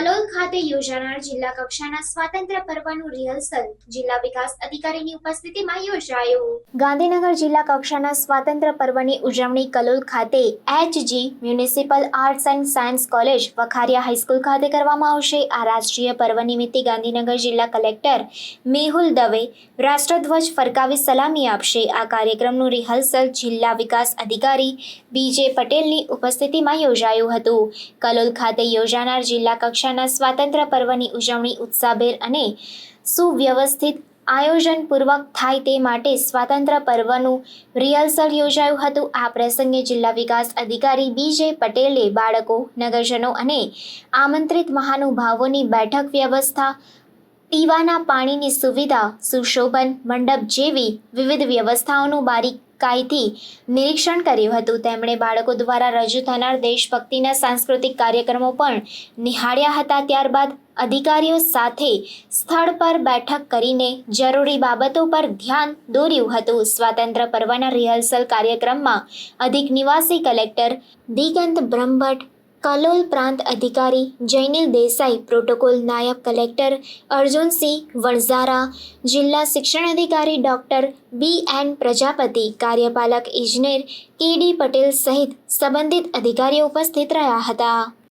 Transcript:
કલોલ ખાતે યોજાનાર જિલ્લા કક્ષાના સ્વાતંત્ર્ય પર્વનું રિહર્સલ જિલ્લા વિકાસ અધિકારીની ઉપસ્થિતિમાં યોજાયું. ગાંધીનગર જિલ્લા કક્ષાના સ્વાતંત્ર્ય પર્વની ઉજવણી કલોલ ખાતે HG municipal arts and science college Vakharia high school ખાતે કરવામાં આવશે. આ રાષ્ટ્રીય પર્વ નિમિત્તે ગાંધીનગર જિલ્લા કલેક્ટર મેહુલ દવે રાષ્ટ્રધ્વજ ફરકાવી સલામી આપશે. આ કાર્યક્રમનું રિહર્સલ જિલ્લા વિકાસ અધિકારી બીજે પટેલની ઉપસ્થિતિમાં યોજાયું હતું. કલોલ ખાતે યોજાનાર જિલ્લા કક્ષાના સ્વાતંત્ર્ય પર્વની ઉજવણી ઉત્સાહભેર અને સુવ્યવસ્થિત આયોજનપૂર્વક થાય તે માટે સ્વાતંત્ર્ય પર્વનું રિહર્સલ યોજાયું હતું. આ પ્રસંગે જિલ્લા વિકાસ અધિકારી બીજે પટેલે બાળકો, નગરજનો અને આમંત્રિત મહાનુભાવોની બેઠક વ્યવસ્થા પીવાના પાણીની સુવિધા, સુશોભન મંડપ જેવી વિવિધ વ્યવસ્થાઓનું બારીકાઈથી નિરીક્ષણ કર્યું હતું. તેમણે બાળકો દ્વારા રજૂ થનાર દેશભક્તિના સાંસ્કૃતિક કાર્યક્રમો પણ નિહાળ્યા હતા. ત્યારબાદ અધિકારીઓ સાથે સ્થળ પર બેઠક કરીને જરૂરી બાબતો પર ધ્યાન દોર્યું હતું. સ્વાતંત્ર્ય પર્વના રિહર્સલ કાર્યક્રમમાં અધિક નિવાસી કલેક્ટર દિગંત બ્રહ્મભટ્ટ કલોલ પ્રાંત અધિકારી જૈનિલ દેસાઈ પ્રોટોકોલ નાયબ કલેક્ટર અર્જુનસિંહ વણઝારા, જિલ્લા શિક્ષણ અધિકારી ડોક્ટર બી એન પ્રજાપતિ, કાર્યપાલક ઇજનેર કે ડી. પટેલ સહિત સંબંધિત અધિકારીઓ ઉપસ્થિત રહ્યા હતા.